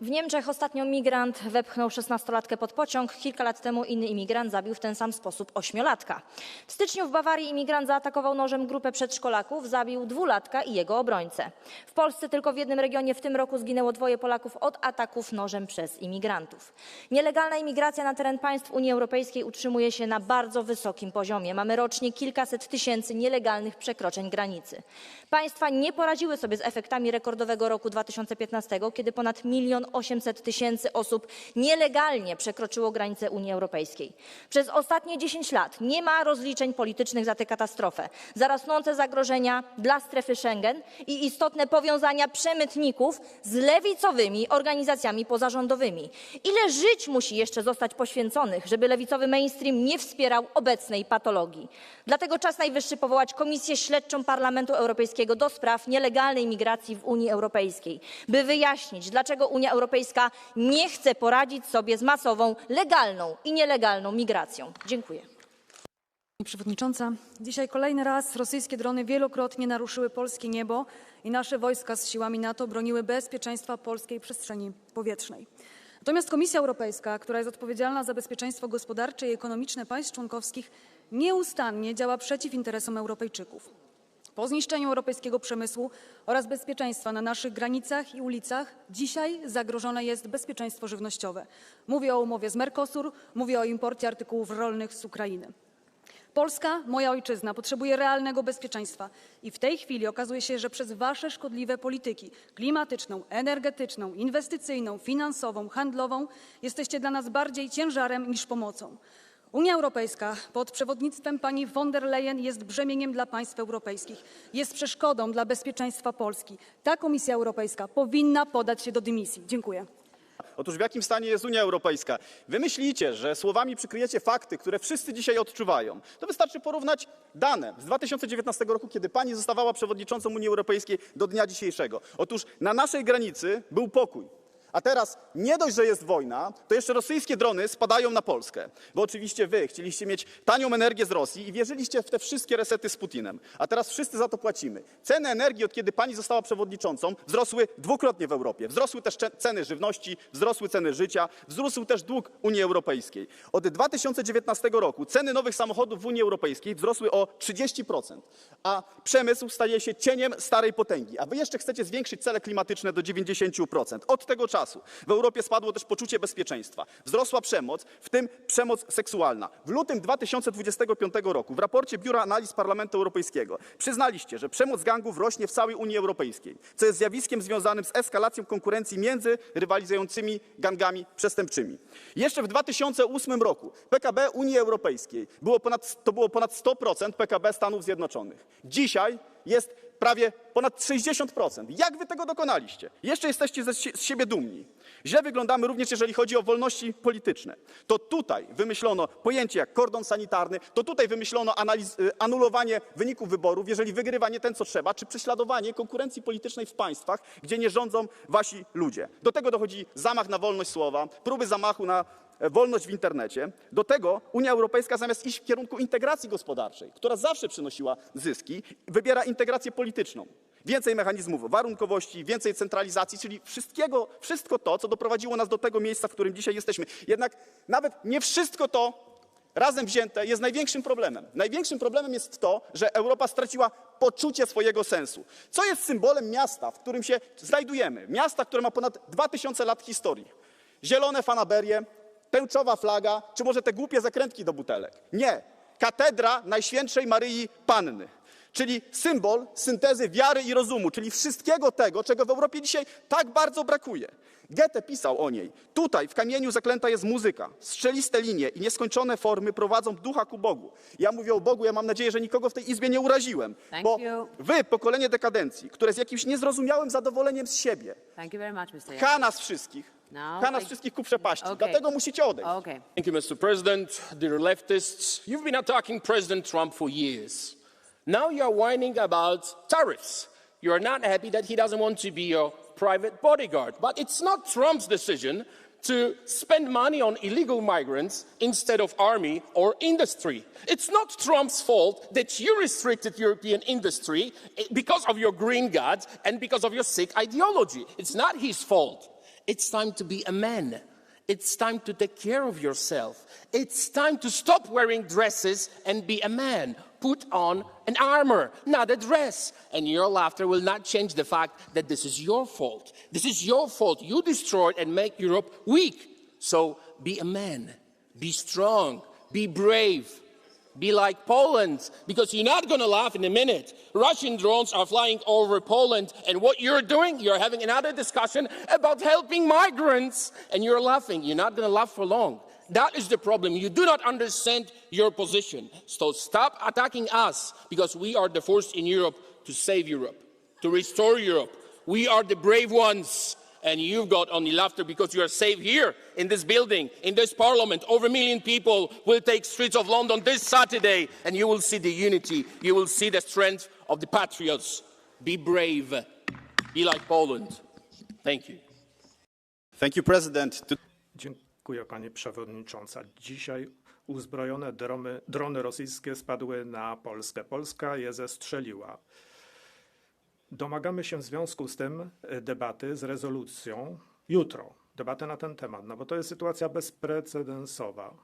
W Niemczech ostatnio migrant wepchnął 16-latkę pod pociąg. Kilka lat temu inny imigrant zabił w ten sam sposób ośmiolatka. W styczniu w Bawarii imigrant zaatakował nożem grupę przedszkolaków, zabił dwulatka i jego obrońcę. W Polsce tylko w jednym regionie w tym roku zginęło dwoje Polaków od ataków nożem przez imigrantów. Nielegalna imigracja na teren państw Unii Europejskiej utrzymuje się na bardzo wysokim poziomie. Mamy rocznie kilkaset tysięcy nielegalnych przekroczeń granicy. Państwa nie poradziły sobie z efektami rekordowego roku 2015, kiedy ponad milion 800 tysięcy osób nielegalnie przekroczyło granice Unii Europejskiej. Przez ostatnie 10 lat nie ma rozliczeń politycznych za tę katastrofę, za rosnące zagrożenia dla strefy Schengen i istotne powiązania przemytników z lewicowymi organizacjami pozarządowymi. Ile żyć musi jeszcze zostać poświęconych, żeby lewicowy mainstream nie wspierał obecnej patologii? Dlatego czas najwyższy powołać Komisję Śledczą Parlamentu Europejskiego do spraw nielegalnej migracji w Unii Europejskiej, by wyjaśnić, dlaczego Unia Europejska nie chce poradzić sobie z masową legalną i nielegalną migracją. Dziękuję. Pani Przewodnicząca, dzisiaj kolejny raz rosyjskie drony wielokrotnie naruszyły polskie niebo i nasze wojska z siłami NATO broniły bezpieczeństwa polskiej przestrzeni powietrznej. Natomiast Komisja Europejska, która jest odpowiedzialna za bezpieczeństwo gospodarcze i ekonomiczne państw członkowskich, nieustannie działa przeciw interesom Europejczyków. Po zniszczeniu europejskiego przemysłu oraz bezpieczeństwa na naszych granicach i ulicach dzisiaj zagrożone jest bezpieczeństwo żywnościowe. Mówię o umowie z Mercosur, mówię o imporcie artykułów rolnych z Ukrainy. Polska, moja ojczyzna, potrzebuje realnego bezpieczeństwa i w tej chwili okazuje się, że przez wasze szkodliwe polityki klimatyczną, energetyczną, inwestycyjną, finansową, handlową jesteście dla nas bardziej ciężarem niż pomocą. Unia Europejska pod przewodnictwem pani von der Leyen jest brzemieniem dla państw europejskich, jest przeszkodą dla bezpieczeństwa Polski. Ta Komisja Europejska powinna podać się do dymisji. Dziękuję. Otóż w jakim stanie jest Unia Europejska? Wy myślicie, że słowami przykryjecie fakty, które wszyscy dzisiaj odczuwają. To wystarczy porównać dane z 2019 roku, kiedy pani zostawała przewodniczącą Unii Europejskiej do dnia dzisiejszego. Otóż na naszej granicy był pokój. A teraz nie dość, że jest wojna, to jeszcze rosyjskie drony spadają na Polskę. Bo oczywiście wy chcieliście mieć tanią energię z Rosji i wierzyliście w te wszystkie resety z Putinem. A teraz wszyscy za to płacimy. Ceny energii, od kiedy pani została przewodniczącą, wzrosły dwukrotnie w Europie. Wzrosły też ceny żywności, wzrosły ceny życia, wzrósł też dług Unii Europejskiej. Od 2019 roku ceny nowych samochodów w Unii Europejskiej wzrosły o 30%, a przemysł staje się cieniem starej potęgi. A wy jeszcze chcecie zwiększyć cele klimatyczne do 90%. Od tego czasu w Europie spadło też poczucie bezpieczeństwa. Wzrosła przemoc, w tym przemoc seksualna. W lutym 2025 roku w raporcie Biura Analiz Parlamentu Europejskiego przyznaliście, że przemoc gangów rośnie w całej Unii Europejskiej, co jest zjawiskiem związanym z eskalacją konkurencji między rywalizującymi gangami przestępczymi. Jeszcze w 2008 roku PKB Unii Europejskiej było ponad, to było ponad 100% PKB Stanów Zjednoczonych. Dzisiaj jest prawie ponad 60%. Jak wy tego dokonaliście? Jeszcze jesteście ze, z siebie dumni. Źle wyglądamy również, jeżeli chodzi o wolności polityczne. To tutaj wymyślono pojęcie jak kordon sanitarny, to tutaj wymyślono y, anulowanie wyników wyborów, jeżeli wygrywa nie ten, co trzeba, czy prześladowanie konkurencji politycznej w państwach, gdzie nie rządzą wasi ludzie. Do tego dochodzi zamach na wolność słowa, próby zamachu na wolność w internecie. Do tego Unia Europejska zamiast iść w kierunku integracji gospodarczej, która zawsze przynosiła zyski, wybiera integrację polityczną. Więcej mechanizmów warunkowości, więcej centralizacji, czyli wszystkiego, wszystko to, co doprowadziło nas do tego miejsca, w którym dzisiaj jesteśmy. Jednak nawet nie wszystko to razem wzięte jest największym problemem. Największym problemem jest to, że Europa straciła poczucie swojego sensu. Co jest symbolem miasta, w którym się znajdujemy? Miasta, które ma ponad 2000 lat historii. Zielone fanaberie, tęczowa flaga, czy może te głupie zakrętki do butelek? Nie. Katedra Najświętszej Maryi Panny. Czyli symbol syntezy wiary i rozumu, czyli wszystkiego tego, czego w Europie dzisiaj tak bardzo brakuje. Goethe pisał o niej. Tutaj w kamieniu zaklęta jest muzyka. Strzeliste linie i nieskończone formy prowadzą ducha ku Bogu. Ja mówię o Bogu, ja mam nadzieję, że nikogo w tej izbie nie uraziłem. Thank bo you. wy, pokolenie dekadencji, które z jakimś niezrozumiałym zadowoleniem z siebie Thank you very much, Mr. Yap. pcha nas wszystkich, No, pcha nas I- wszystkich ku przepaści. Okay. Dlatego musicie odejść. Okay. Thank you, Mr. President. Dear leftists, you've been attacking President Trump for years. Now you are whining about tariffs. You are not happy that he doesn't want to be your private bodyguard. But it's not Trump's decision to spend money on illegal migrants instead of army or industry. It's not Trump's fault that you restricted European industry eh, because of your green guards and because of your sick ideology. It's not his fault. It's time to be a man. It's time to take care of yourself. It's time to stop wearing dresses and be a man. Put on an armor, not a dress. And your laughter will not change the fact that this is your fault. This is your fault. You destroyed and make Europe weak. So be a man. Be strong. Be brave. Be like Poland, because you're not going to laugh in a minute. Russian drones are flying over Poland, and what you're doing, you're having another discussion about helping migrants, and you're laughing. You're not going to laugh for long. That is the problem. You do not understand your position. So stop attacking us, because we are the force in Europe to save Europe, to restore Europe. We are the brave ones. And you've got only laughter because you are safe here in this building, in this parliament. Over a million people will take streets of London this Saturday, and you will see the unity. You will see the strength of the patriots. Be brave. Be like Poland. Thank you. Thank you, President. To- Dziękuję Pani Przewodnicząca. Dzisiaj uzbrojone drony, drony rosyjskie spadły na Polskę. Polska je zestrzeliła. Domagamy się w związku z tym e, debaty z rezolucją jutro. Debaty na ten temat, no bo to jest sytuacja bezprecedensowa.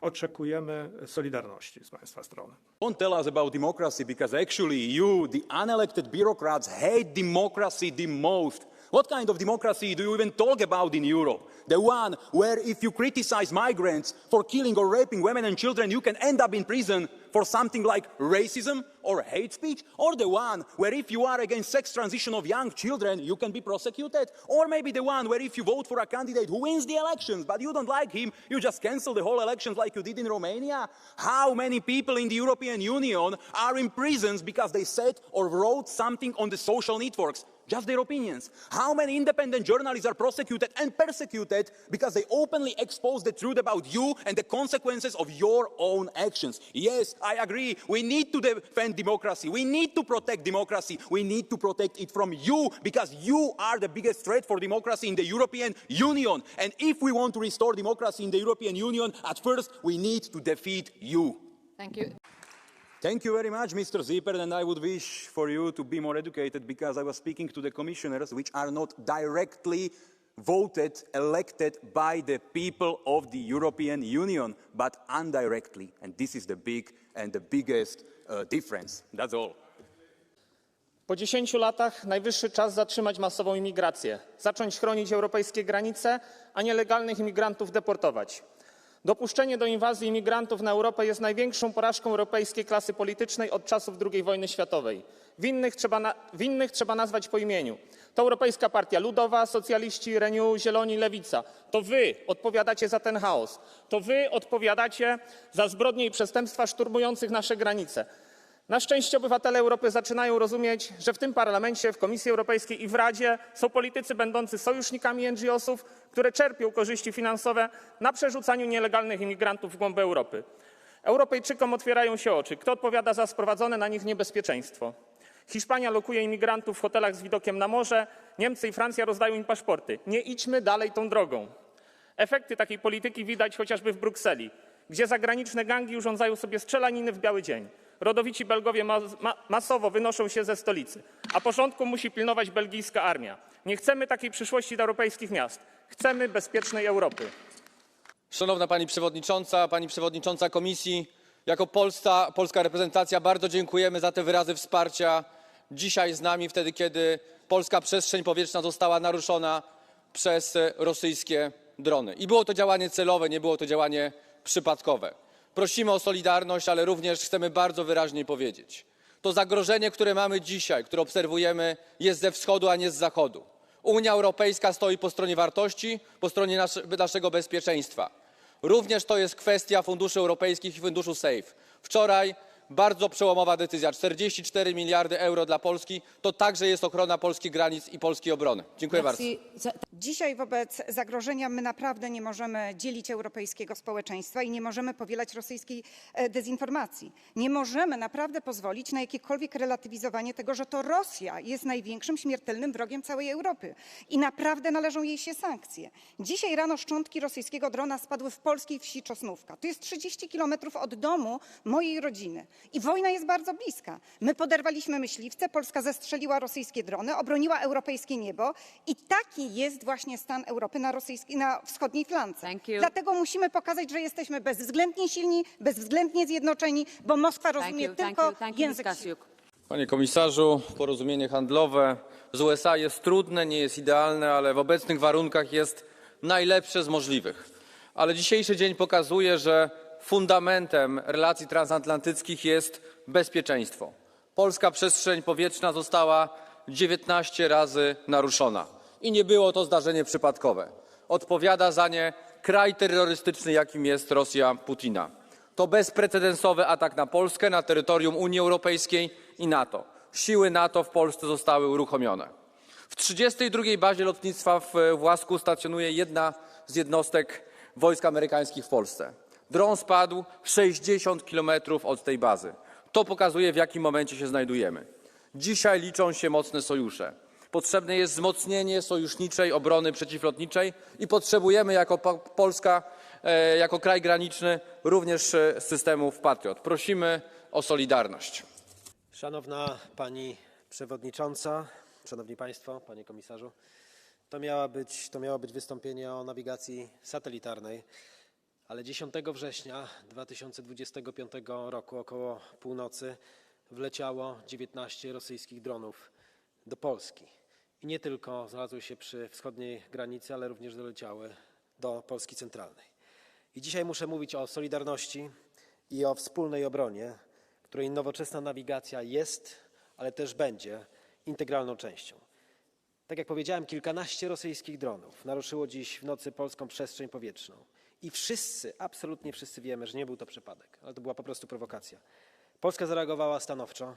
Oczekujemy solidarności z Państwa strony. Don't tell us about democracy because actually you, the unelected bureaucrats, hate democracy the most. What kind of democracy do you even talk about in Europe? The one where if you criticize migrants for killing or raping women and children, you can end up in prison for something like racism or hate speech? Or the one where if you are against sex transition of young children, you can be prosecuted? Or maybe the one where if you vote for a candidate who wins the elections but you don't like him, you just cancel the whole elections like you did in Romania? How many people in the European Union are in prisons because they said or wrote something on the social networks? Just their opinions. How many independent journalists are prosecuted and persecuted because they openly expose the truth about you and the consequences of your own actions? Yes, I agree. We need to defend democracy. We need to protect democracy. We need to protect it from you because you are the biggest threat for democracy in the European Union. And if we want to restore democracy in the European Union, at first we need to defeat you. Thank you. Thank you very much, Mr. Zipper, and I would wish for you to be more educated because I was speaking to the commissioners which are not directly voted, elected by the people of the European Union, but indirectly. And this is the big and the biggest uh, difference. That's all. Po 10 latach najwyższy czas zatrzymać masową imigrację, zacząć chronić europejskie granice, a nielegalnych imigrantów deportować. Dopuszczenie do inwazji imigrantów na Europę jest największą porażką europejskiej klasy politycznej od czasów II wojny światowej. Winnych trzeba, na, winnych trzeba nazwać po imieniu. To Europejska Partia Ludowa, socjaliści, Renew, Zieloni, Lewica. To wy odpowiadacie za ten chaos. To wy odpowiadacie za zbrodnie i przestępstwa szturmujących nasze granice. Na szczęście obywatele Europy zaczynają rozumieć, że w tym parlamencie, w Komisji Europejskiej i w Radzie są politycy będący sojusznikami NGO-sów, które czerpią korzyści finansowe na przerzucaniu nielegalnych imigrantów w głąb Europy. Europejczykom otwierają się oczy. Kto odpowiada za sprowadzone na nich niebezpieczeństwo? Hiszpania lokuje imigrantów w hotelach z widokiem na morze, Niemcy i Francja rozdają im paszporty. Nie idźmy dalej tą drogą. Efekty takiej polityki widać chociażby w Brukseli, gdzie zagraniczne gangi urządzają sobie strzelaniny w biały dzień. Rodowici Belgowie mas- ma- masowo wynoszą się ze stolicy, a porządku musi pilnować belgijska armia. Nie chcemy takiej przyszłości dla europejskich miast. Chcemy bezpiecznej Europy. Szanowna Pani Przewodnicząca, Pani Przewodnicząca Komisji, jako polska, polska reprezentacja bardzo dziękujemy za te wyrazy wsparcia dzisiaj z nami, wtedy kiedy polska przestrzeń powietrzna została naruszona przez rosyjskie drony. I było to działanie celowe, nie było to działanie przypadkowe. Prosimy o solidarność, ale również chcemy bardzo wyraźnie powiedzieć, to zagrożenie, które mamy dzisiaj, które obserwujemy, jest ze wschodu, a nie z zachodu. Unia Europejska stoi po stronie wartości, po stronie nasze, naszego bezpieczeństwa. Również to jest kwestia funduszy europejskich i funduszu SAFE. Wczoraj bardzo przełomowa decyzja 44 miliardy euro dla Polski to także jest ochrona polskich granic i polskiej obrony. Dziękuję bardzo. Dzisiaj wobec zagrożenia my naprawdę nie możemy dzielić europejskiego społeczeństwa i nie możemy powielać rosyjskiej e, dezinformacji. Nie możemy naprawdę pozwolić na jakiekolwiek relatywizowanie tego, że to Rosja jest największym śmiertelnym wrogiem całej Europy i naprawdę należą jej się sankcje. Dzisiaj rano szczątki rosyjskiego drona spadły w polskiej wsi Czosnówka. To jest 30 kilometrów od domu mojej rodziny. I wojna jest bardzo bliska. My poderwaliśmy myśliwce, Polska zestrzeliła rosyjskie drony, obroniła europejskie niebo i taki jest właśnie stan Europy na, rosyjskiej, na wschodniej flance. Thank you. Dlatego musimy pokazać, że jesteśmy bezwzględnie silni, bezwzględnie zjednoczeni, bo Moskwa Thank rozumie you, thank tylko you, thank you, język. Panie komisarzu, porozumienie handlowe z USA jest trudne, nie jest idealne, ale w obecnych warunkach jest najlepsze z możliwych. Ale dzisiejszy dzień pokazuje, że fundamentem relacji transatlantyckich jest bezpieczeństwo. Polska przestrzeń powietrzna została 19 razy naruszona i nie było to zdarzenie przypadkowe. Odpowiada za nie kraj terrorystyczny, jakim jest Rosja Putina. To bezprecedensowy atak na Polskę, na terytorium Unii Europejskiej i NATO. Siły NATO w Polsce zostały uruchomione. W 32. bazie lotnictwa w Własku stacjonuje jedna z jednostek wojsk amerykańskich w Polsce. Dron spadł 60 kilometrów od tej bazy. To pokazuje, w jakim momencie się znajdujemy. Dzisiaj liczą się mocne sojusze. Potrzebne jest wzmocnienie sojuszniczej obrony przeciwlotniczej i potrzebujemy jako po- Polska, e, jako kraj graniczny również e, systemów Patriot. Prosimy o solidarność. Szanowna Pani Przewodnicząca, Szanowni Państwo, Panie Komisarzu, to, miała być, to miało być wystąpienie o nawigacji satelitarnej, ale 10 września 2025 roku około północy wleciało 19 rosyjskich dronów do Polski. I nie tylko znalazły się przy wschodniej granicy, ale również doleciały do Polski centralnej. I dzisiaj muszę mówić o solidarności i o wspólnej obronie, której nowoczesna nawigacja jest, ale też będzie integralną częścią. Tak jak powiedziałem, kilkanaście rosyjskich dronów naruszyło dziś w nocy polską przestrzeń powietrzną. I wszyscy, absolutnie wszyscy wiemy, że nie był to przypadek, ale to była po prostu prowokacja. Polska zareagowała stanowczo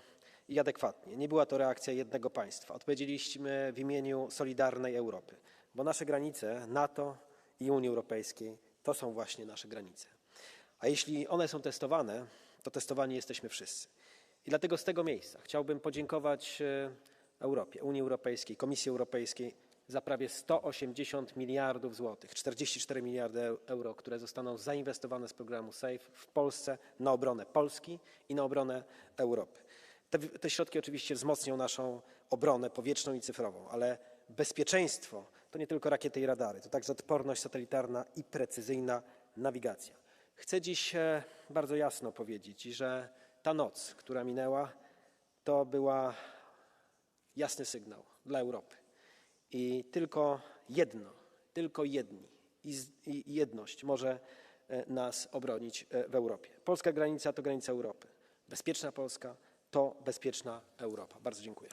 i adekwatnie. Nie była to reakcja jednego państwa. Odpowiedzieliśmy w imieniu solidarnej Europy, bo nasze granice NATO i Unii Europejskiej to są właśnie nasze granice. A jeśli one są testowane, to testowani jesteśmy wszyscy. I dlatego z tego miejsca chciałbym podziękować e, Europie, Unii Europejskiej, Komisji Europejskiej za prawie 180 miliardów złotych, 44 miliardy eu- euro, które zostaną zainwestowane z programu SAFE w Polsce na obronę Polski i na obronę Europy. Te, te środki oczywiście wzmocnią naszą obronę powietrzną i cyfrową, ale bezpieczeństwo to nie tylko rakiety i radary, to także odporność satelitarna i precyzyjna nawigacja. Chcę dziś e, bardzo jasno powiedzieć, że ta noc, która minęła, to była jasny sygnał dla Europy. I tylko jedno, tylko jedni i, jedność może e, nas obronić e, w Europie. Polska granica to granica Europy. Bezpieczna Polska to bezpieczna Europa. Bardzo dziękuję.